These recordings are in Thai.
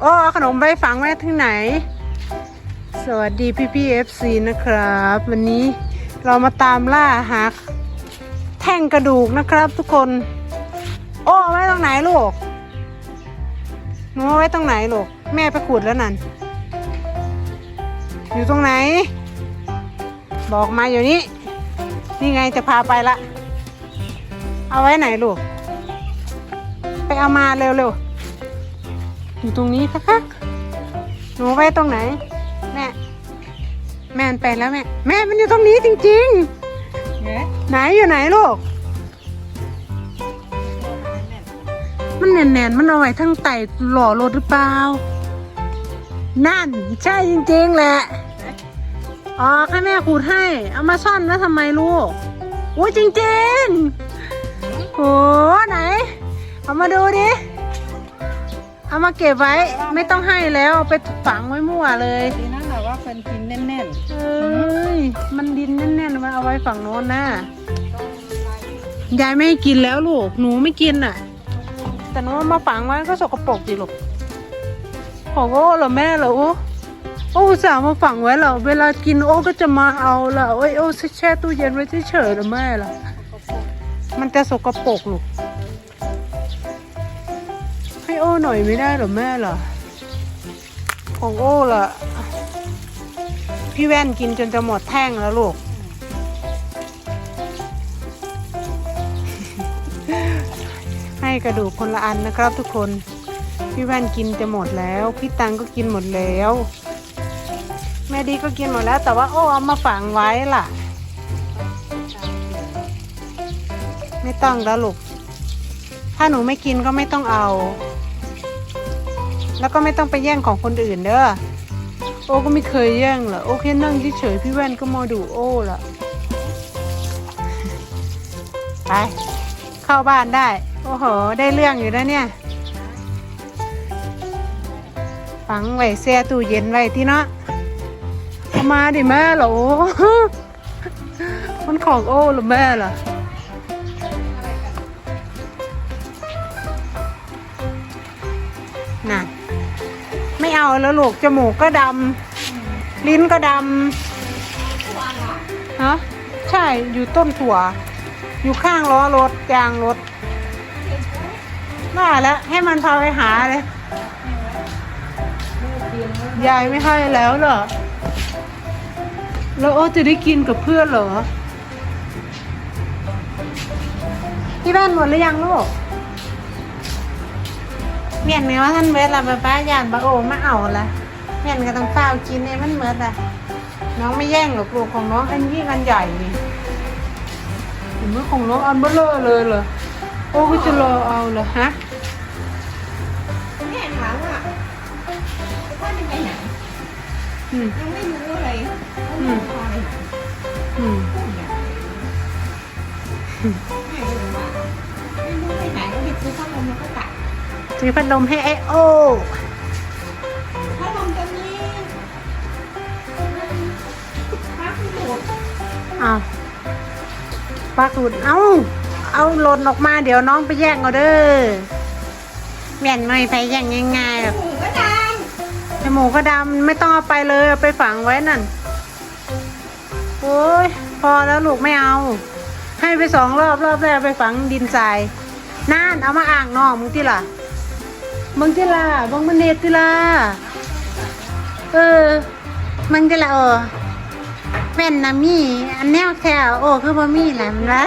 โอ้ขนมไปฝังไว้ที่ไหน สวัสดีพี่พี่เอฟซีนะครับ วันนี้เรามาตามล่าหาแท่งกระดูกนะครับทุกคน โอ้ไว้ตรงไหนลูกหนูเอาไว้ตรงไหนลูก แม่ไปขุดแล้วนั่น อยู่ตรงไหน บอกมาอยู่นี่นี่ไงจะพาไปละ เอาไว้ไหนลูก ไปเอามาเร็วๆ อยู่ตรงนี้คักๆหนูไว้ตรงไหน แม่ แม่มันไปแล้วแม่ แม่มันอยู่ตรงนี้จริงเนี่ยๆไหนอยู่ไหนลูก มันแน่นๆ มันเอาไว้ทั้งไต่หล่อรถหรือเปล่า นั่น ใช่จริงๆแหละ อ๋อให้แม่ขูดให้ เอามาซ่อนแล้วทำไมลูกโอ้ยจริงๆโหไหน เอามาดูดิ เอามาเก็บไว้ไม่ต้องให้แล้วเอาไปฝังไว้มั่วเลยทีนั้นเราว่าเป็นกินแน่นเอ้ยมันดินแน่นๆมันเอาไว้ฝั่งโน้นนะยายไม่ให้กินแล้วลูกหนูไม่กินอะ แต่หนูเอามาฝังไว้ก็สกปรกดิลูกของโอ้เหรอแม่เหรอโอ้โอ้อุตสาห์มาฝังไว้เหรอเวลากินโอ้ก็จะมาเอาละโอ้ยโอ้แช่ตู้เย็นไว้เฉยๆเหรอแม่ล่ะมันจะสกปรกลูกให้ โอ้หน่อยไม่ได้เหรอแม่ล่ะของโอ้ล่ะ พี่แว่นกินจนจะหมดแท่งแล้วลูก ให้กระดูกคนละอันนะครับทุกคน พี่แว่นกินจะหมดแล้ว พี่ตังก็กินหมดแล้ว แม่ดีก็กินหมดแล้ว แต่ว่าโอ้เอามาฝังไว้ล่ะ ไม่ต้องแล้วลูกถ้าหนูไม่กินก็ไม่ต้องเอา แล้วก็ไม่ต้องไปแย่งของคนอื่นเด้อ โอ้ก็ไม่เคยแย่งหรอกโอแค่นั่งเฉยๆพี่แว่นก็มาดูโอ้ละไป เข้าบ้านได้ โอ้โห ได้เรื่องอยู่แล้วเนี่ย ฝังไว้แช่ตู้เย็นไว้ที่เนาะเอามาดิแม่เหรอโอ้มันของโอ้หรือแม่เหรอ ไม่เอาแล้วลูกจมูกก็ดำลิ้นก็ดำฮะใช่อยู่ต้นถั่ว อยู่ข้างล้อรถยางรถน่าแล้วให้มันพาไปหาเลยยายไม่ให้แล้วเหรอแล้วโอ้จะได้กินกับเพื่อนเหรอพี่แว่นหมดหรือยังลูก เมียนเนี่ยว่าท่านเวทละป้าป้ายานบาโอมาเอาละเมียนก็ต้องเฝ้ากินเนี่ยมันเมิดละน้องไม่แย่งหรอกลูกของน้องอันยิ่งอันใหญ่นี่เห็นว่าของน้องอันเบลเลอเลยเหรอโอ้ก็จะรอเอาเหรอฮะๆแม่ถามว่าว่าจะไปไหนอืมยังไม่รู้เลยอืมอืมไม่รู้ไปไหนก็ไปซื้อพัดลมแล้วก็ตัด ซื้อพัดลมให้ไอโอพัดลมตัวนี้พักหมดเอาปลาขุดเอาเอาหล่นออกมาเดี๋ยวน้องไปแย่งเอาเด้อเมียนไม่ไปแย่งง่ายๆหรอกหูก็ดังจมูกก็ดำไม่ต้องเอาไปเลยเอาไปฝังไว้นั่นโอ้ยพอแล้วลูกไม่เอา ให้ไปสองรอบรอบแรกไปฝังดินทรายนั่นเอามาอ่างนอกมึงที่ล่ะ มึงที่ล่ะมึงมันเนตที่ล่ะเออมึงที่ล่ะเออแม่นนะมีอันแนวแถวโอ้คือบ่มีแหละมันละ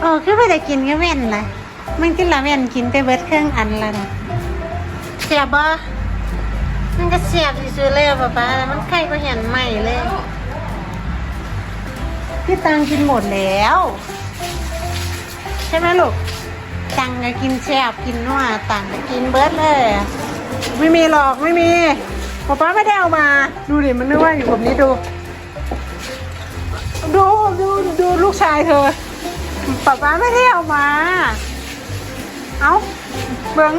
โอ้คือไม่ได้กินก็แม่นเลยมึงที่ล่ะแม่นกินไปเบิดเครื่องอันละนะเสียบบ่มันก็เสียบซื้อเลยอะป๊าป๊ามันใกล้ก็เห็นใหม่เลยพี่ตังกินหมดแล้ว ใช่ไหมลูก ตังก็กินแซ่บกินนัวตังก็กินเบิร์ดเลย ไม่มีหรอกไม่มีป๊าป๊าไม่ได้เอามา ดูดิมันนึกว่าอยู่แบบนี้ดู ดูดูดูลูกชายเธอป๊าป๊าไม่ได้เอามา เอาเบิง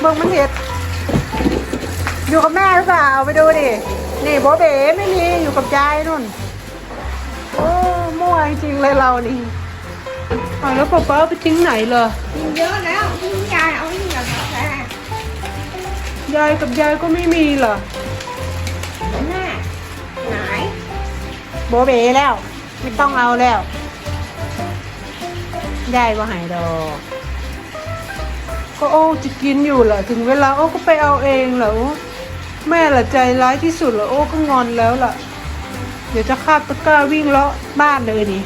เบิงมันเห็ดอยู่กับแม่หรือเปล่าไปดูดิ นี่โบเบ๋ไม่มีอยู่กับยายนุ่น โอ้มั่วจริงเลยเรานี่ อ้าวแล้วป๊าป๊าไปทิ้งไหนเหรอกินเยอะแล้วกินยายเอาที่อย่างนั้นแหละยายกับยายก็ไม่มีเหรอแม่ไหนโบเบแล้ว ไม่ต้องเอาแล้วยายก็หายดอกก็โอ้จะกินอยู่เหรอถึงเวลาโอ้ก็ไปเอาเองเหรอโอ้แม่ละใจร้ายที่สุดเหรอโอ้ก็งอนแล้วล่ะ เดี๋ยวจะคาบตะกร้าวิ่งเลาะบ้านเลยนี่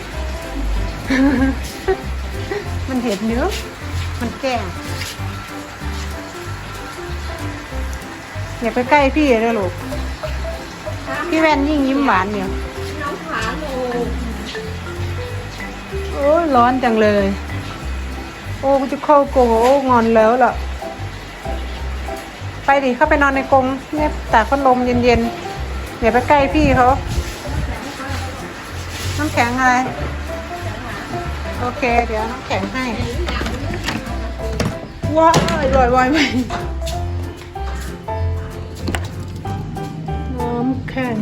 มันเห็นเนื้อะมันแกล้งอย่าไปใกล้พี่นะลูก พี่แว่นยิ่งยิ้มหวานเนี่ยน้องขาลูกโอ้ร้อนจังเลย โอ้จะเข้ากงโอ้งอนแล้วล่ะ ไปดิเข้าไปนอนในกรงเนี่ยตากพัดลมเย็นๆอย่าไปใกล้พี่เขาน้ำแข็งอะไร โอเค เดี๋ยวน้ำแข็งให้ ว้ายลอยวายไหมน้ำแข็ง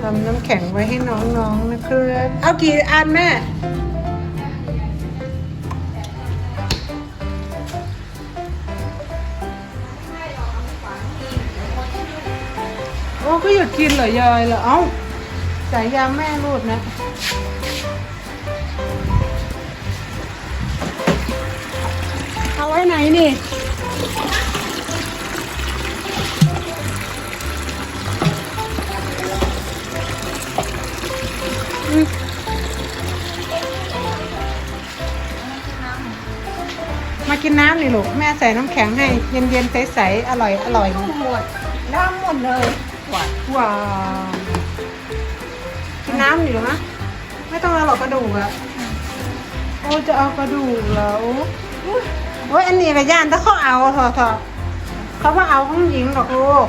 ทำน้ำแข็งไว้ให้น้องๆนะครับเอากี่อันแม่โอ้ก็อยากกินเหรอยายเหรอ เอ้าสายยางแม่รูดนะ ไว้ไหนนี่อืมมากินน้ำเลยลูก แม่ใส่น้ำแข็งให้ เย็นๆใสๆอร่อยอร่อยหมดน้ำหมดเลยหวานว้าวกินน้ำอยู่นะไม่ต้องเอาหรอกกระดูกอะโอ้จะเอากระดูกเหรอ โอ้อุ๊ยโอ้ยอันนี้กับย่านถ้าเขาเอาเถอะเถอะเขาว่าเอาของหญิงหรอกลูก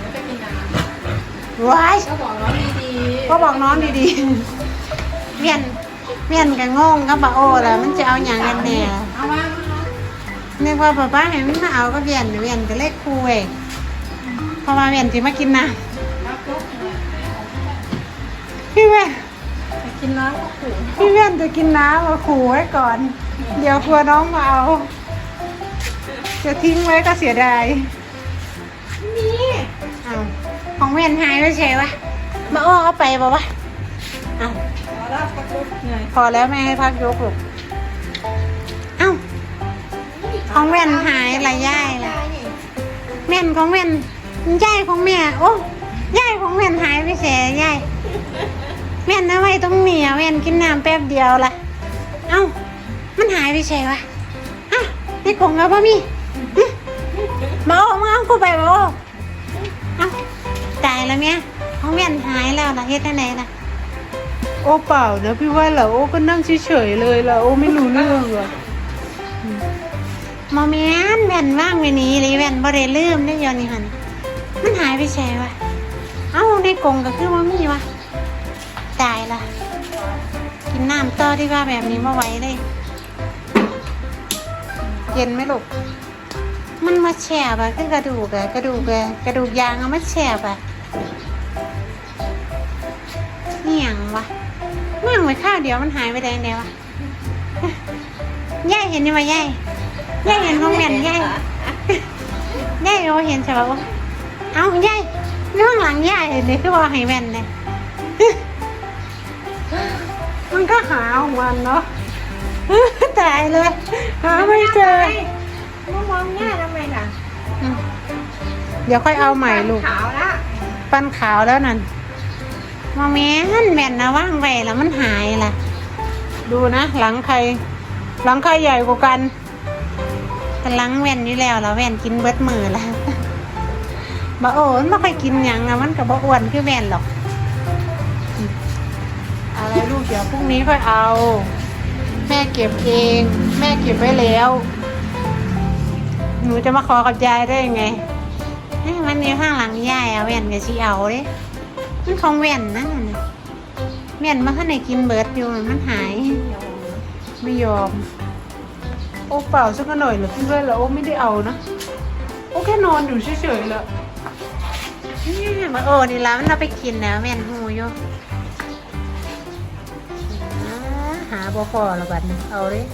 ไม่ไปกินน้ว้ายำก็บอกน้องดีๆก็บอกน้องดีๆเวียนเวียนกันงงก็บอกโอ้แล้วมันจะเอาอย่างกันแน่เอาวางนึกว่าป้าป้าเห็นมันมาเอาก็เวียนเวียนก็เลขคุยเพอมาเวียนจะมากินน้แล้วก็ำพี่แว่นกินน้ำก็ขู่พี่แว่นจะกินน้ำมาขู่ไว้ก่อน เดี๋ยวกลัวน้องมาเอา จะทิ้งไว้ก็เสียดายนี่เอาของแว่นหายไปใช่ปะมาอ้อเอาไปบ่วะเอาขอรับกระตุกเหนื่อยพอแล้วแม่ให้พักยกลูกเอ้าของแว่นหายละย่ายละแม่นของแม่นย่ายของแม่โอ้ย่ายของแม่นหายไปเสียย่ายแม่นเอาไว้ตรงนี้อะแม่นกินน้ำแป๊บเดียวละเอ้ามันหายไปเสียวะอ้าวในกล่องเอาป่ะมีอื้อมา โอ้มาเอากูไปมาโอ้เอ้าตายแล้วเมียของแม่นหายแล้วล่ะเฮ็ดได้ไหนล่ะโอ้เปล่านะพี่ว่าเหรอโอ้ก็นั่งเฉยๆเลยล่ะโอ้ไม่รู้เรื่องหรอมอแมนแว่นว่างไว้นี้เลยแว่นบ่ได้ลืมได้ยอนี่หันมันหายไปใช่วะเอ้าในกรงก็คือว่ามีวะตายละกินน้ำต่อที่ว่าแบบนี้มาไหว้เลย เย็นไหมลูก มันมาแฉบอะคือกระดูกอะกระดูกอะกระดูกยางเอามาแฉบอะนี่ยังวะเมื่อไว้ข้าวเดียวมันหายไปได้ไงวะย่ายเห็นยังไงย่ายย่ายเห็นของแม่นย่ายย่ายโอเห็นใช่ปะวะเอาย่ายนี่ข้างหลังย่ายนี่คือว่าให้แม่นเลยมันก็หาของมันเนาะตายเลย หาไม่เจอ มามองหน้าทำไมล่ะอืมเดี๋ยวค่อยเอาใหม่ลูก ขาวละปันขาวแล้วนั่นมาแม่นแม่นนะว่างไว้แล้วมันหายล่ะ ดูนะหลังใคร หลังใครใหญ่กว่ากันแต่หลังแว่นอยู่แล้วแล้วแว่นกินเบิดมือแล้วบ่โอ้มันไม่ค่อยกินหยังอะมันกับบ่อ้วนคือแว่นหรอกอืมอะไรลูกเดี๋ยวพรุ่งนี้ค่อยเอา แม่เก็บเอง แม่เก็บไว้แล้ว หนูจะมาขอกับยายได้ยังไงเอ้มันมีข้างหลังยายอะแว่นกับชีเอาเด้มันของแว่นนั่นน่ะแว่นมันข้างในกินเบิร์ดอยู่มันหาย ไม่ยอม โอ้เปล่าสักหน่อยเหรอพี่ด้วยเหรอโอ้ไม่ได้เอานะโอ้แค่นอนอยู่เฉยๆเหรอมาโอ้นี่แล้วมันเอาไปกินนะแว่นหูอยู่หาบ่พอละบัดเอาเลย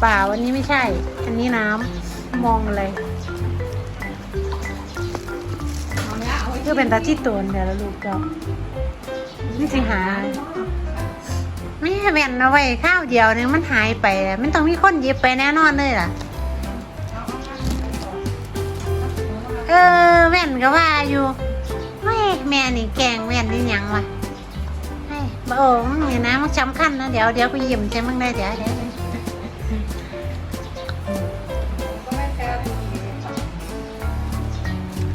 เปล่าอันนี้ไม่ใช่ อันนี้น้ำมองอะไรเอาเนี้ยเอาไว้คือเป็นตาที่ตนเดี๋ยวแล้วลูกก็นี่สิหาไม่แม่นเอาไว้ข้าวเดียวนึงมันหายไปมันต้องมีคนหยิบไปแน่นอนเลยล่ะ เออแม่นก็ว่าอยู่เฮ้ยแม่นี่แกงแม่นนี่ยังวะเฮ้ยบ่โอ้มึงนี่นะมันสำคัญนะเดี๋ยวเดี๋ยวไปยิ้มใช่มึงได้เดี๋ยวเดี๋ยว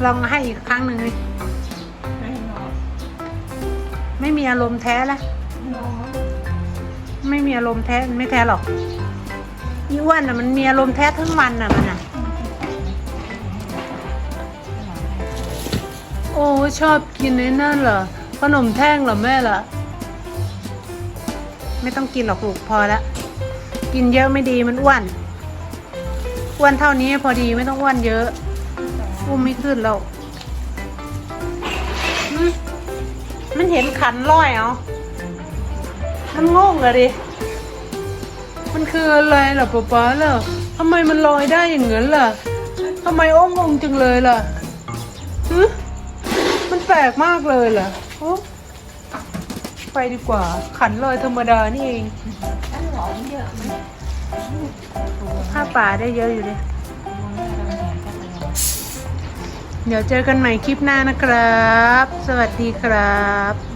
ลองให้อีกครั้งหนึ่งดิให้นอนไม่มีอารมณ์แท้ละนอนไม่มีอารมณ์แท้มันไม่แท้หรอกอีอ้วนอะมันมีอารมณ์แท้ทั้งวันอะมันอะ โอ้ชอบกินไอ้นั่นเหรอขนมแท่งเหรอแม่ล่ะไม่ต้องกินหรอกลูกพอละกินเยอะไม่ดีมันอ้วน อ้วนเท่านี้พอดีไม่ต้องอ้วนเยอะ อุ้มไม่ขึ้นแล้วหึมันเห็นขันลอยเอามันงงอะดิ มันคืออะไรล่ะป๊าป๊าล่ะทำไมมันลอยได้อย่างนั้นล่ะทำไมโอ้งงจังเลยล่ะหึมันแปลกมากเลยล่ะโอ้ไปดีกว่า ขันลอยธรรมดานี่เองอันหลอมเยอะไหมผ้าป่าได้เยอะอยู่เลย เดี๋ยวเจอกันใหม่คลิปหน้านะครับ สวัสดีครับ